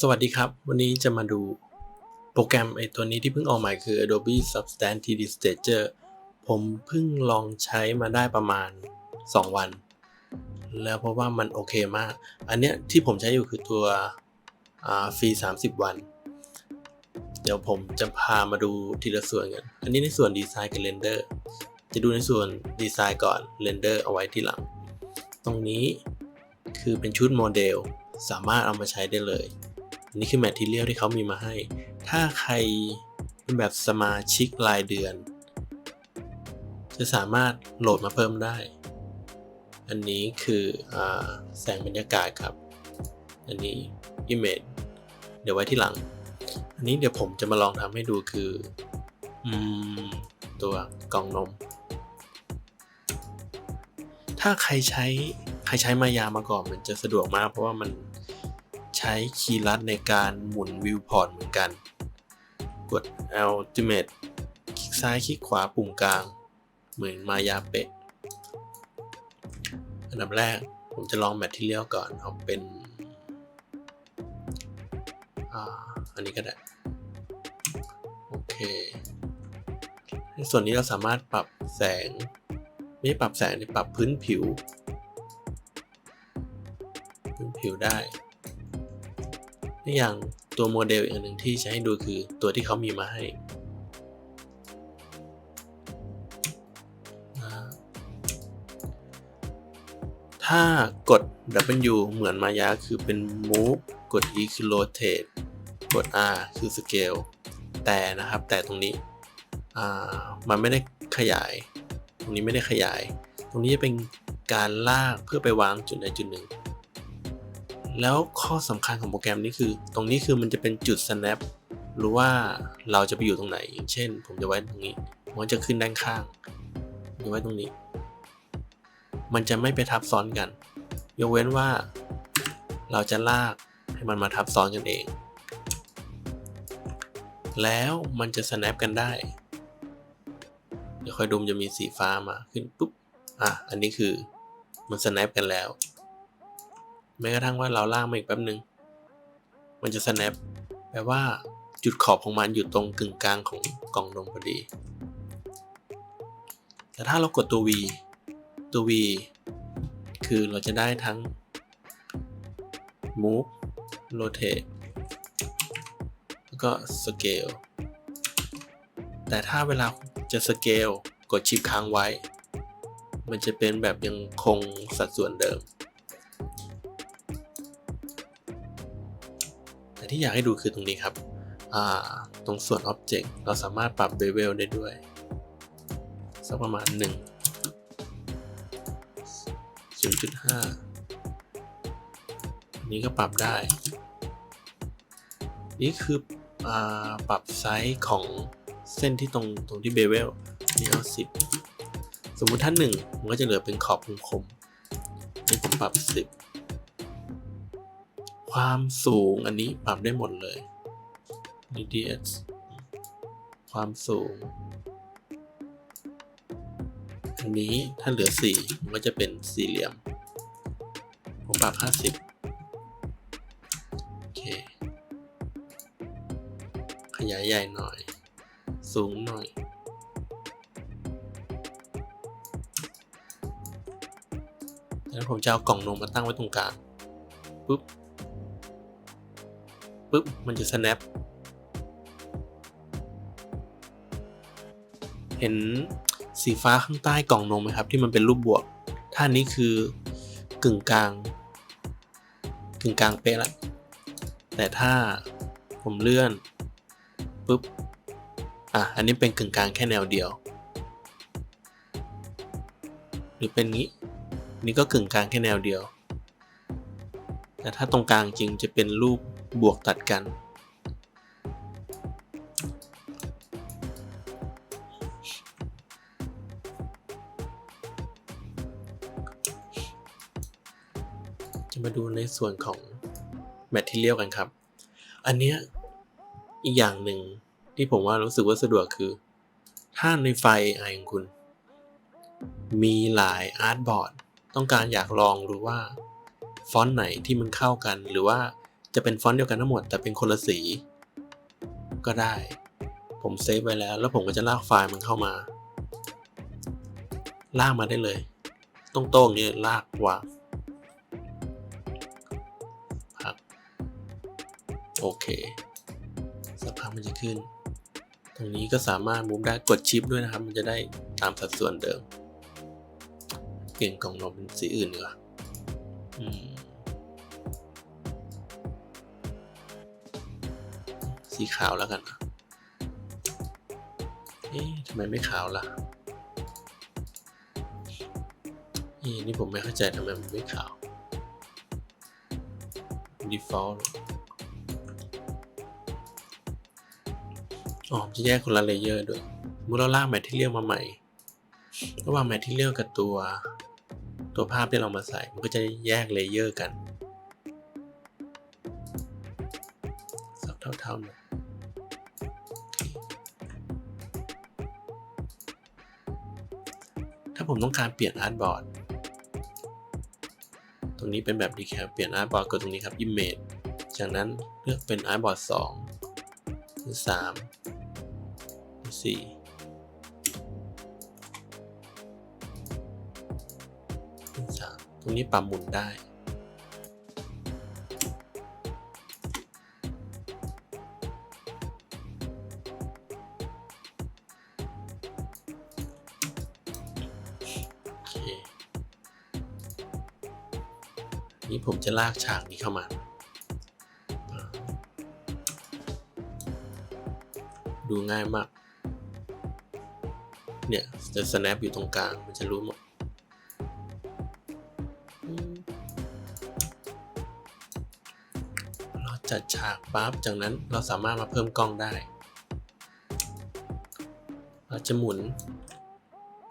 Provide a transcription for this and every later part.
สวัสดีครับ วันนี้จะมาดูโปรแกรมไอตัวนี้ที่เพิ่งออกใหม่คือ Adobe Substance 3D Stager ผมเพิ่งลองใช้มาได้ประมาณ 2 วัน แล้วเพราะว่ามันโอเคมาก อันเนี้ยที่ผมใช้อยู่คือตัวฟรี 30 วัน เดี๋ยวผมจะพามาดูทีละส่วนกัน อันนี้ในส่วนดีไซน์กับเรนเดอร์ จะดูในส่วนดีไซน์ก่อนเรนเดอร์เอาไว้ที่หลัง ตรงนี้คือเป็นชุดโมเดล สามารถเอามาใช้ได้เลย อันนี้คือแมททีเรียลที่เขามีมาให้ ถ้าใครเป็นแบบสมาชิกรายเดือน จะสามารถโหลดมาเพิ่มได้ อันนี้คืออแสงบรรยากาศครับ อันนี้ Image เดี๋ยวไว้ที่หลัง อันนี้เดี๋ยวผมจะมาลองทำให้ดูคืออตัวกล่องนม ถ้าใครใช้ใครใช้มายามาก่อนมันจะสะดวกมากเพราะว่ามัน ใช้คีย์ลัดในการหมุนวิวพอร์ตเหมือนกัน กด Ultimate คลิกซ้ายคลิกขวาปุ่มกลาง เหมือนมายาเป๊ะอันดับแรกผมจะลองแมทที่เลี้ยวก่อนเอาเป็นอ่าอันนี้ก็ได้ โอเคในส่วนนี้เราสามารถปรับแสง ไม่ปรับแสงนี่ปรับพื้นผิว พื้นผิวได้ ในอย่างตัวโมเดลอีกอันหนึ่งที่จะให้ดูคือตัวที่เขามีมาให้ถ้ากด W เหมือนมายาคือเป็น move กด E คือ rotate กด R คือ scale แต่นะครับแต่ตรงนี้มันไม่ได้ขยาย ตรงนี้ไม่ได้ขยาย ตรงนี้จะเป็นการลากเพื่อไปวางจุดใดจุดหนึ่ง แล้วข้อสำคัญของโปรแกรมนี้คือ ตรงนี้คือมันจะเป็นจุด snap หรือว่าเราจะไปอยู่ตรงไหน อย่างเช่น ผมจะไว้ตรงนี้มันจะขึ้นด้านข้างจะไว้ตรงนี้ มันจะไม่ไปทับซ้อนกัน ยกเว้นว่า เราจะลากให้มันมาทับซ้อนกันเอง แล้วมันจะ snap กันได้ เดี๋ยวค่อยดูมันจะมีสีฟ้ามาขึ้นปุ๊บ อะ อันนี้คือมัน snap กันแล้ว แม้กระทั่งว่าเราล่างมาอีกแป๊บนึง มันจะ snap แปลว่าจุดขอบของมันอยู่ตรงกึ่งกลางของกล่องนมพอดี แต่ถ้าเรากดตัว V ตัว V คือเราจะได้ทั้ง move rotate แล้วก็ scale แต่ถ้าเวลาจะ scale กดชิปค้างไว้ มันจะเป็นแบบยังคงสัดส่วนเดิม ที่อยากให้ดูคือตรงนี้ครับตรงส่วน Object เราสามารถปรับ Bevel ได้ด้วยสักประมาณ 1 0.5 อันนี้ก็ปรับได้ นี่คืออปรับไซส์ของเส้นที่ตรงตรงที่เบเวลนี่เอาสิบสมมุติถ้าหนึ่งมันก็จะเหลือเป็นขอบคมๆนี่ผมปรับสิบ ความสูงอันนี้ปรับได้หมดเลย radius ความสูง อันนี้ถ้าเหลือสี่มันก็จะเป็นสี่เหลี่ยม ผมปรับห้าสิบโอเค ขยายใหญ่หน่อย สูงหน่อยแล้วผมจะเอากล่องนมมาตั้งไว้ตรงกลางปุ๊บ ปุ๊บมันจะ snap เห็นสีฟ้าข้างใต้กล่องนมไหมครับ ที่มันเป็นรูปบวก ท่านี้คือกึ่งกลาง กึ่งกลางเป๊ะละแต่ถ้าผมเลื่อนปุ๊บอะอันนี้เป็นกึ่งกลางแค่แนวเดียว หรือเป็นงี้นี่ก็กึ่งกลางแค่แนวเดียว แต่ถ้าตรงกลางจริงจะเป็นรูป บวกตัดกัน จะมาดูในส่วนของ Material กันครับ อันเนี้ยอีกอย่างหนึ่งที่ผมว่ารู้สึกว่าสะดวกคือ ถ้าในไฟล์ไอของคุณ มีหลายอาร์ตบอร์ดต้องการอยากลองดูว่า ฟอนต์ไหนที่มันเข้ากันหรือว่า จะเป็นฟอนต์เดียวกันทั้งหมดแต่เป็นคนละสี ก็ได้ ผมเซฟไว้แล้ว แล้วผมก็จะลากไฟล์มันเข้ามา ลากมาได้เลยตรงๆนี้ลากวางพักโอเคสักพักมันจะขึ้น ตรงนี้ก็สามารถมุมได้กดชิปด้วยนะครับ มันจะได้ตามสัดส่วนเดิม เปลี่ยนกล่องนมเป็นสีอื่นดีกว่าอืม สีขาวแล้วกัน เอ๊ะทำไมไม่ขาวล่ะอ๊ะนี่ผมไม่เข้าใจทำไมมันไม่ขาว default อ๋อจะแยกคนละเลเยอร์ด้วยเมื่อเราลากแมทที่เรียกมาใหม่ระหว่างแมทที่เรียกกับตัว ตัวภาพที่เรามาใส่ มันก็จะแยกเลเยอร์กัน เท่าๆน่อยถ้าผมต้องการเปลี่ยนอาร์ตบอร์ด ตรงนี้เป็นแบบดีแคปเปลี่ยนอาร์ตบอร์ดกดตรงนี้ครับ Image จากนั้นเลือกเป็นอาร์ตบอร์ด2หรือ3หรือ4เป็น3ตรงนี้ปรับหมุนได้ ผมจะลากฉากนี้เข้ามา ดูง่ายมาก เนี่ย จะ snap อยู่ตรงกลาง มันจะรู้หมดเราจัดฉากปั๊บจากนั้นเราสามารถมาเพิ่มกล้องได้ เราจะหมุน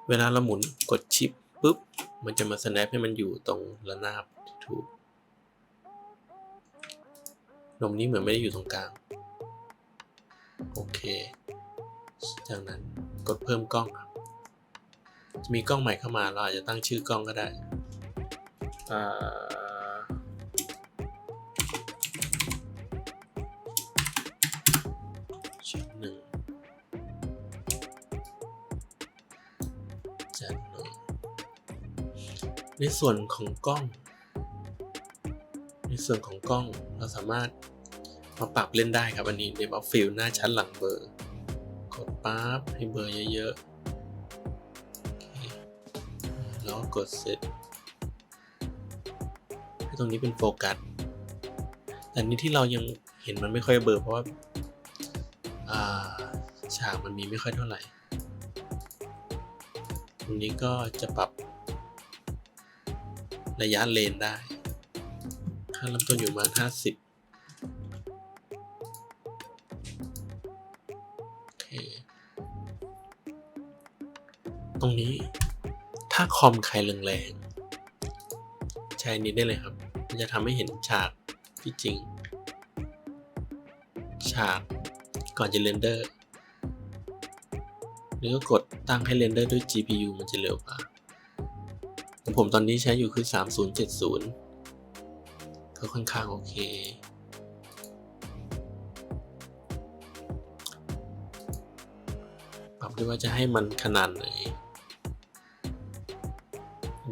เวลาเราหมุนกดชิปปุ๊บ มันจะมา snap ให้มันอยู่ตรงระนาบถูก นมนี้เหมือนไม่ได้อยู่ตรงกลาง โอเค จากนั้นกดเพิ่มกล้องครับ จะมีกล้องใหม่เข้ามาเราอาจจะตั้งชื่อกล้องก็ได้อ่าชุดหนึ่งจัดหนึ่งในส่วนของกล้อง ส่วนของกล้องเราสามารถมาปรับเล่นได้ครับ อันนี้เดฟออฟฟิลหน้าชั้นหลังเบอร์ กดปั๊บให้เบอร์เยอะๆแล้วกดเซตให้ตรงนี้เป็นโฟกัสแต่นี้ที่เรายังเห็นมันไม่ค่อยเบลอเพราะว่าฉากมันมีไม่ค่อยเท่าไหร่ ตรงนี้ก็จะปรับระยะเลนได้าเริ่มต้นอยู่ประมาณ50โอเคตรงนี้ถ้าคอมใครแรงๆใช้นนี้ได้เลยครับ มันจะทำให้เห็นฉากที่จริง ฉากก่อนจะเรนเดอร์หรือก็กดตั้งให้เรนเดอร์ด้วย GPU มันจะเร็วกว่าของผมตอนนี้ใช้อยู่คือ 3070 ก็ค่อนข้างโอเค ปรับด้วยว่าจะให้มันขนาดไหน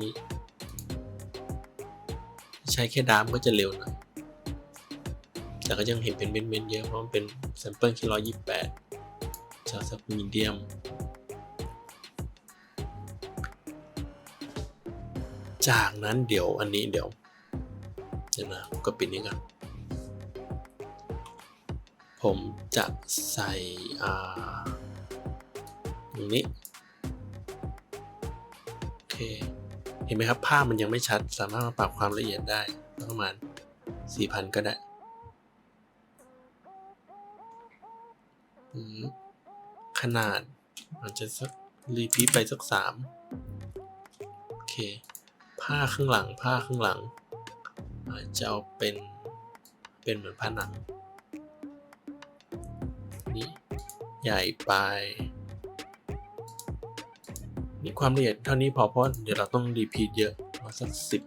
นี้ใช้แค่ดามก็จะเร็วหน่อย แต่ก็ยังเห็นเป็นเม็ดๆเยอะเพราะมันเป็นแซมเปิลแค่ร้อยยี่แปดจะสักมีเดียมจากนั้นเดี๋ยวอันนี้เดี๋ยว เดี๋ยวนะผมก็ปิดนี้ก่อนผมจะใส่อ่าตรงนี้โอเคเห็นไหมครับภาพมันยังไม่ชัด สามารถมาปรับความละเอียดได้ประมาณ 4,000 ก็ได้ขนาดอาจจะสักรีพีทไปสักสามโอเค ผ้าข้างหลังผ้าข้างหลัง จจะเอาเป็นเป็นเหมือนผนังนี่ใหญ่ไปนี่ความละเอียดเท่านี้พอเพราะเดี๋ยวเราต้องรีพีทเยอะเอาสักสิบ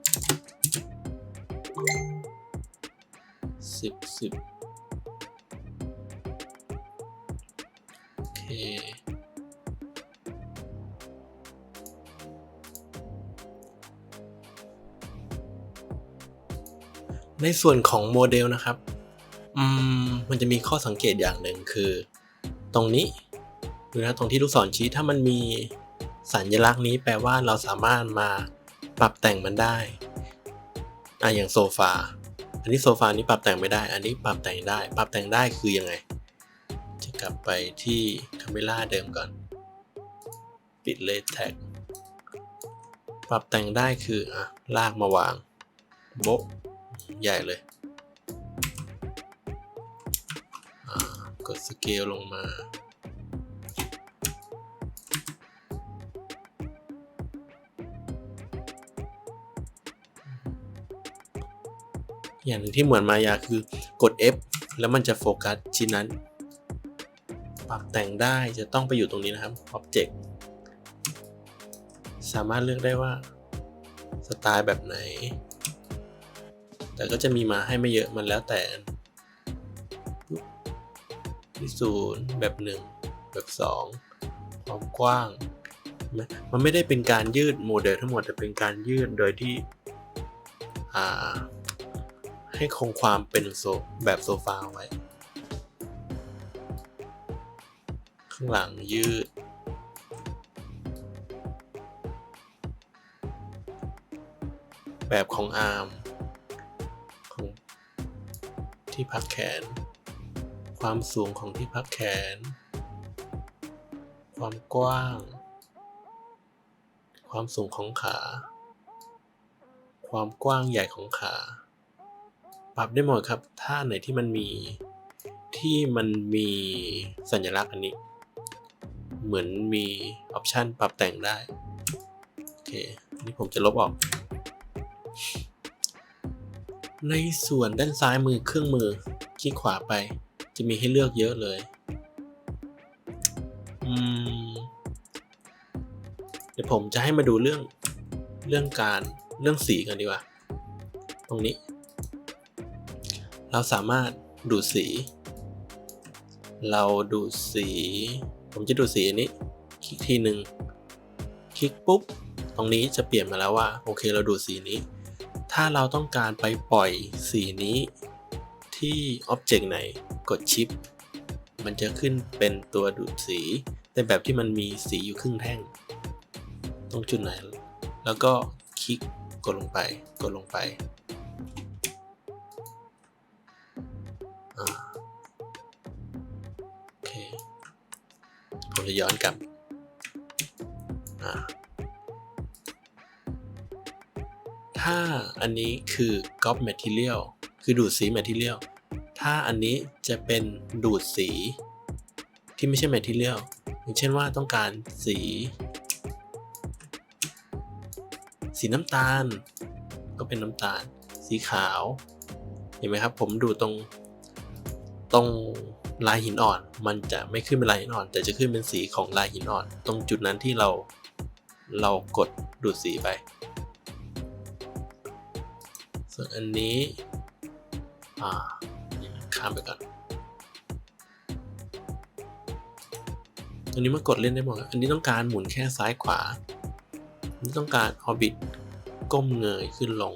สิบสิบโอเค ในส่วนของโมเดลนะครับอืมมันจะมีข้อสังเกตอย่างหนึ่งคือ ตรงนี้ดูนะตรงที่ลูกศรชี้ถ้ามันมีสัญลักษณ์นี้แปลว่าเราสามารถมาปรับแต่งมันได้อะอย่างโซฟา อันนี้โซฟานี้ปรับแต่งไม่ได้ อันนี้ปรับแต่งได้ ปรับแต่งได้คือยังไง จะกลับไปที่คาเมล่าเดิมก่อน ปิดเลทแท็ก ปรับแต่งได้คืออะลากมาวางโบ๊ะ ใหญ่เลยกดสเกลลงมา อย่างหนึ่งที่เหมือนมายาคือกด F แล้วมันจะโฟกัสชิ้นนั้น ปรับแต่งได้จะต้องไปอยู่ตรงนี้นะครับ Object สามารถเลือกได้ว่า สไตล์แบบไหน แต่ก็จะมีมาให้ไม่เยอะมันแล้วแต่ที่ศูนย์แบบหนึ่งแบบสองความกว้าง มันไม่ได้เป็นการยืดโมเดลทั้งหมดแต่เป็นการยืดโดยที่ให้คงความเป็นโซแบบโซฟาไว้ ข้างหลังยืดแบบของอาร์ม ที่พักแขน ความสูงของที่พักแขน ความกว้าง ความสูงของขา ความกว้างใหญ่ของขา ปรับได้หมดครับ ถ้าไหนที่มันมีที่มันมีสัญลักษณ์อันนี้ เหมือนมีออปชันปรับแต่งได้ โอเค นี่ผมจะลบออก ในส่วนด้านซ้ายมือเครื่องมือคลิกขวาไป จะมีให้เลือกเยอะเลยเดี๋ยวผมจะให้มาดูเรื่องเรื่องการเรื่องสีกันดีกว่า ตรงนี้ เราสามารถดูดสี เราดูดสี ผมจะดูดสีอันนี้ คลิกทีหนึ่งคลิกปุ๊บ ตรงนี้จะเปลี่ยนมาแล้วว่า โอเคเราดูดสีนี้ ถ้าเราต้องการไปปล่อยสีนี้ที่อ็อบเจกต์ไหนกดชิป มันจะขึ้นเป็นตัวดูดสีในแบบที่มันมีสีอยู่ครึ่งแท่ง ตรงจุดไหน แล้วก็คลิกกดลงไป กดลงไป โอเค ผมจะย้อนกลับ อ่า ถ้าอันนี้คือ Cop Material คือดูดสี Material ถ้าอันนี้จะเป็นดูดสี ที่ไม่ใช่ Material อย่างเช่นว่าต้องการสี สีน้ำตาล ก็เป็นน้ำตาล สีขาว เห็นไหมครับ ผมดูตรง ตรงลายหินอ่อน มันจะไม่ขึ้นเป็นลายหินอ่อน แต่จะขึ้นเป็นสีของลายหินอ่อน ตรงจุดนั้นที่เราเรากดดูดสีไป ส่วนอันนี้ อ่าข้ามไปก่อน ตัวนี้มากดเล่นได้หมดอันนี้ต้องการหมุนแค่ซ้ายขวา อันนี้ต้องการออบิทก้มเงยขึ้นลง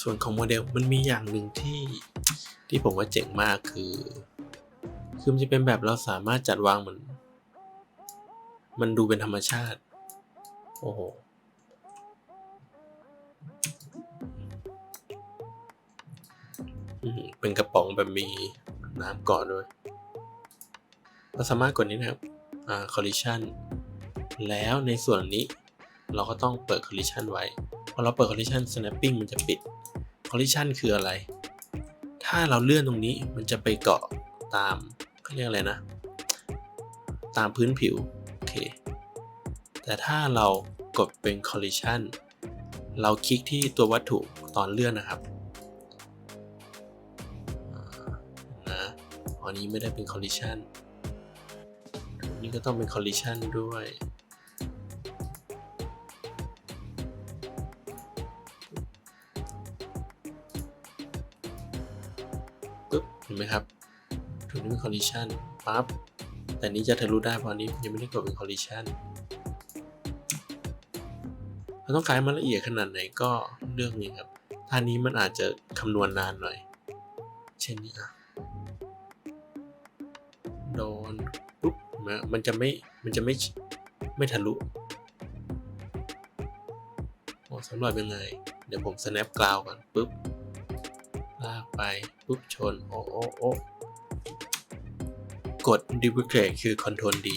ส่วนของโมเดลมันมีอย่างหนึ่งที่ ที่ผมว่าเจ๋งมากคือ คือมันจะเป็นแบบเราสามารถจัดวางเหมือน มันดูเป็นธรรมชาติ โอ้โหเป็นกระป๋องแบบมีน้ำเกาะด้วย เราสามารถกดนี้นะครับ อ่า collision แล้วในส่วนนี้เราก็ต้องเปิด collision ไว้ พอเราเปิด collision snapping มันจะปิด collision คืออะไร ถ้าเราเลื่อนตรงนี้มันจะไปเกาะตามเขาเรียกอะไรนะ ตามพื้นผิว โอเค แต่ถ้าเรากดเป็น collision เราคลิกที่ตัววัตถุตอนเลื่อนนะครับนะอันนี้ไม่ได้เป็น collision นี่ก็ต้องเป็น collision ด้วย ไหมครับตรงนี้เป็น collision ปั๊บแต่นี้จะทะลุได้เพราะอันนี้ยังไม่ได้กดเป็น collision เราต้องการมันละเอียดขนาดไหนก็เลือกนี้ครับท่านี้มันอาจจะคำนวณนานหน่อย เช่นนี้อะโดนปุ๊บมันจะไม่มันจะไม่ไม่ทะลุโอ้สำหรับยังไง เดี๋ยวผม snap กราวก่อนปุ๊บ ลากไปปุ๊บชน โอ้โอ้โอ้กด duplicate คือ Ctrl D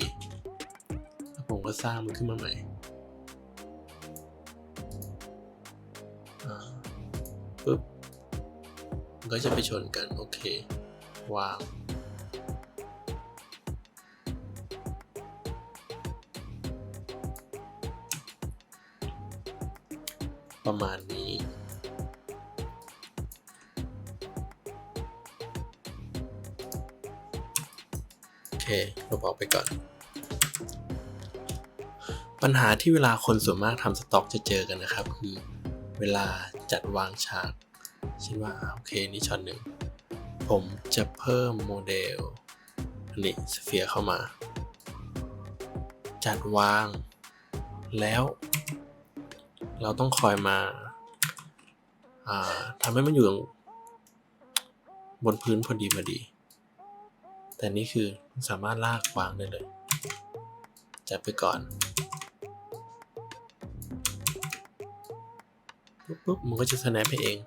แล้วผมก็สร้างมันขึ้นมาใหม่ปุ๊บมันก็จะไปชนกัน โอเค วาง ประมาณนี้ ลบออกไปก่อน ปัญหาที่เวลาคนส่วนมากทำสต็อกจะเจอกันนะครับ คือเวลาจัดวางฉากเช่นว่าโอเคนี่ช็อตหนึ่ง ผมจะเพิ่มโมเดลอันนี้สเฟียเข้ามา จัดวาง แล้ว เราต้องคอยมาทำให้มันอยู่บนพื้นพอดีพอดี แต่นี่คือสามารถลากวางได้เลย จับไปก่อนปุ๊บปุ๊บมันก็จะ snap ให้เอง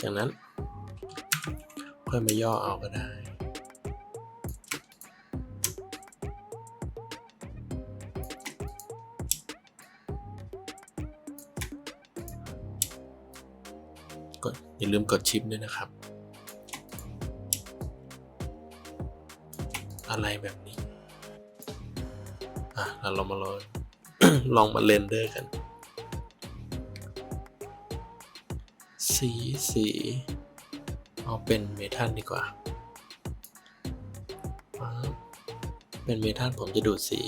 จากนั้นค่อยมาย่อเอาก็ได้าลืมกดชิปด้วยนะครับ อะไรแบบนี้ อะเราลองมาลองลองมาเรนเดอร์กัน สีสี เอาเป็นเมทัลดีกว่า เป็นเมทัลผมจะดูดสี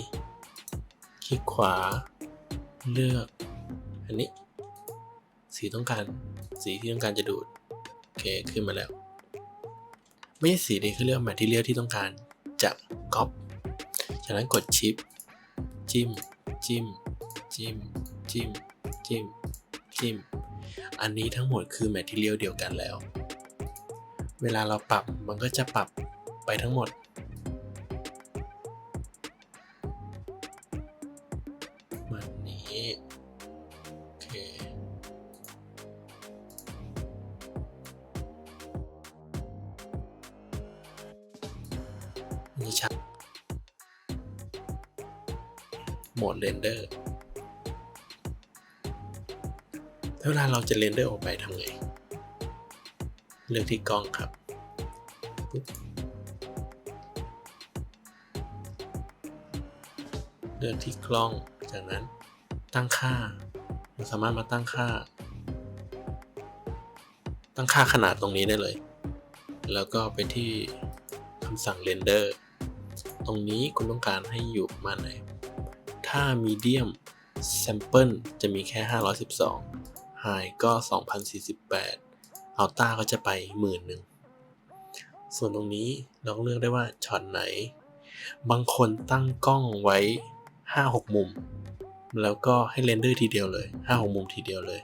คลิกขวา เลือก อันนี้ สีต้องการ สีที่ต้องการจะดูด โอเค ขึ้นมาแล้ว ไม่ใช่สีนี้คือเลือกแมทที่เลือกที่ต้องการจะก๊อปจากนั้นกดชิป จิ้ม จิ้ม จิ้ม จิ้ม จิ้ม จิ้ม อันนี้ทั้งหมดคือแมทที่เลียเดียวกันแล้ว เวลาเราปรับมันก็จะปรับไปทั้งหมด เรนเดอร์ถ้าเวลาเราจะเรนเดอร์ออกไปทำไง เลือกที่กล้องครับ เลือกที่กล้อง จากนั้นตั้งค่า เราสามารถมาตั้งค่า ตั้งค่าขนาดตรงนี้ได้เลย แล้วก็ไปที่คำสั่งเรนเดอร์ ตรงนี้คุณต้องการให้อยู่ประมาณไหน ถ้า medium sample จะมีแค่ 512 high ก็ 2048 alta ก็จะไปหมื่นหนึ่งส่วนตรงนี้เราก็เลือกได้ว่าช็อตไหน บางคนตั้งกล้องไว้ 5-6 มุม แล้วก็ให้เรนเดอร์ทีเดียวเลย 5-6 มุมทีเดียวเลย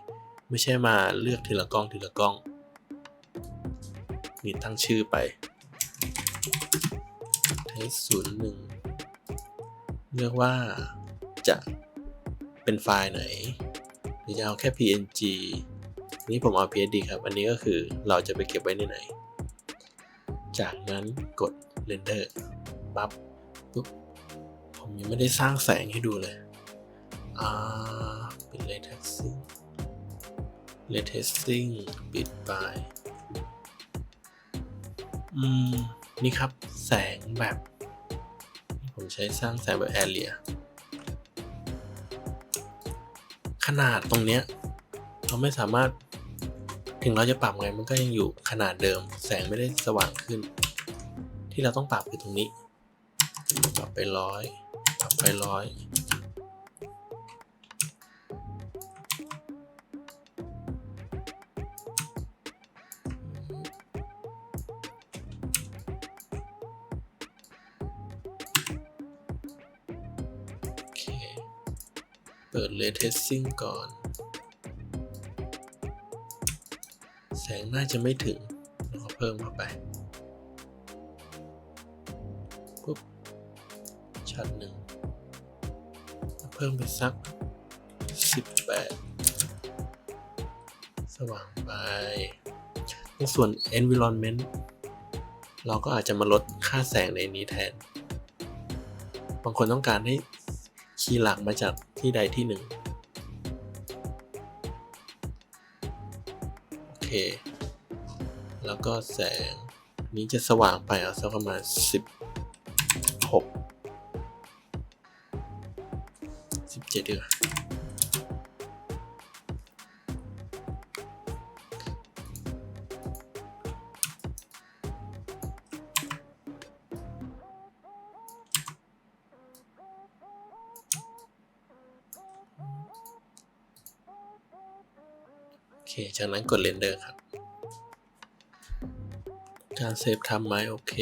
ไม่ใช่มาเลือกทีละกล้องทีละกล้องนี่ตั้งชื่อไปเทสศูนย์หนึ่งเลือกว่า จะเป็นไฟล์ไหนหรือจะเอาแค่ png นี้ผมเอา psd ครับ อันนี้ก็คือเราจะไปเก็บไว้ในไหน จากนั้นกด render ปั๊บปุ๊บผมยังไม่ได้สร้างแสงให้ดูเลย อ่าปิด ray tracing ray tracing ปิดไปอืม นี่ครับแสงแบบ ผมใช้สร้างแสงแบบแขนาดตรงเนี้ยเราไม่สามารถถึงเราจะปรับไงมันก็ยังอยู่ขนาดเดิม แสงไม่ได้สว่างขึ้น ที่เราต้องปรับคือตรงนี้ ปรับไปร้อยปรับไปร้อย ปิดเลเทสซิ่งก่อน แสงน่าจะไม่ถึงเราเพิ่มเข้าไปปุ๊บชัดหนึ่ง เพิ่มไปสัก 18 สว่างไปในส่วน environment เราก็อาจจะมาลดค่าแสงในนี้แทน บางคนต้องการให้คีย์หลักมาจาก ที่ใดที่หนึ่งโอเค แล้วก็แสงนี้จะสว่างไปเอาสักประมาณ 16 17ดีกว่า จากนั้นกดเรนเดอร์ครับ การเซฟทำไหมโอเค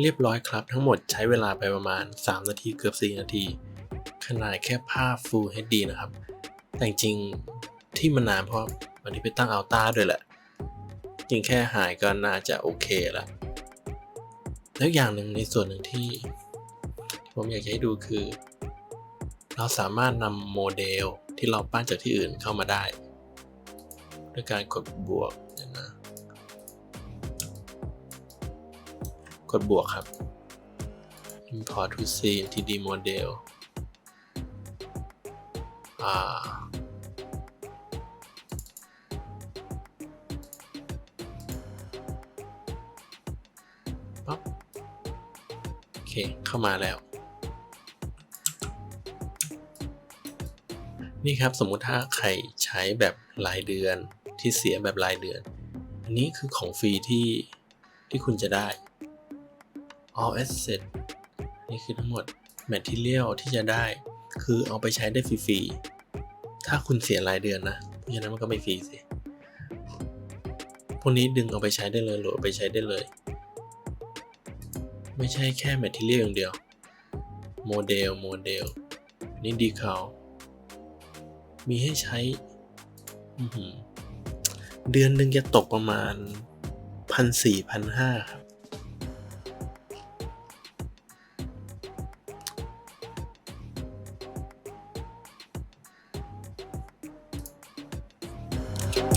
เรียบร้อยครับทั้งหมดใช้เวลาไปประมาณ 3 นาทีเกือบ 4 นาที ขนาดแค่ภาพ Full HD นะครับ แต่จริงที่มันนานเพราะวันนี้ไปตั้งอัลต้าด้วยแหละ จริงแค่หายก็น่าจะโอเคล้วแล้วอย่างหนึ่งในส่วนหนึ่งที่ ผมอยากจะให้ดูคือ เราสามารถนำโมเดลที่เราปั้นจากที่อื่นเข้ามาได้ ด้วยการกดบวกเดี๋ยนะกดบวกครับ import to scene 3D model อ่าปั๊บโอเค เข้ามาแล้ว นี่ครับสมมุติถ้าใครใช้แบบรายเดือน ที่เสียแบบรายเดือน อันนี้คือของฟรีที่ที่คุณจะได้ all asset นี่คือทั้งหมด material ที่จะได้ คือเอาไปใช้ได้ฟรีๆ ถ้าคุณเสียรายเดือนนะ เพราะฉะนั้นมันก็ไม่ฟรีสิ พวกนี้ดึงเอาไปใช้ได้เลยโหลดเอไปใช้ได้เลย ไม่ใช่แค่ material อย่างเดียว โมเดล โมเดล นี่ดีเขามีให้ใช้ อือหือ เดือนหนึ่งจะตกประมาณพันสี่พันห้าครับ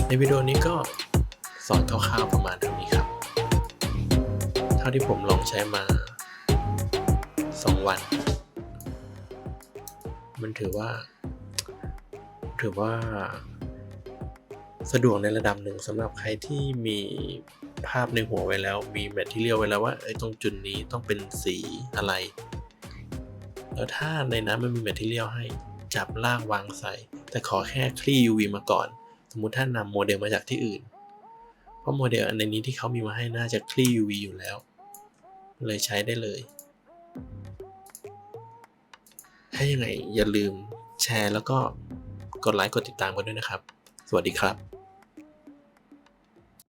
ในวิดีโอนี้ก็สอนคร่าวๆประมาณเท่านี้ครับ เท่าที่ผมลองใช้มา 2 วัน มันถือว่า ถือว่า สะดวกในระดับหนึ่งสำหรับใครที่มีภาพในหัวไว้แล้ว มีแมทที่เรียลไว้แล้วว่าไอ้ตรงจุดนี้ต้องเป็นสีอะไร แล้วถ้าในนั้นมันมีแมทที่เรียลให้จับลากวางใส่ แต่ขอแค่คลี่ UV มาก่อน สมมุติถ้านำโมเดลมาจากที่อื่น เพราะโมเดลอันนี้ที่เขามีมาให้น่าจะคลี่ UV อยู่แล้ว เลยใช้ได้เลย ถ้ายังไงอย่าลืมแชร์แล้วก็กดไลค์กดติดตามกันด้วยนะครับ สวัสดีครับ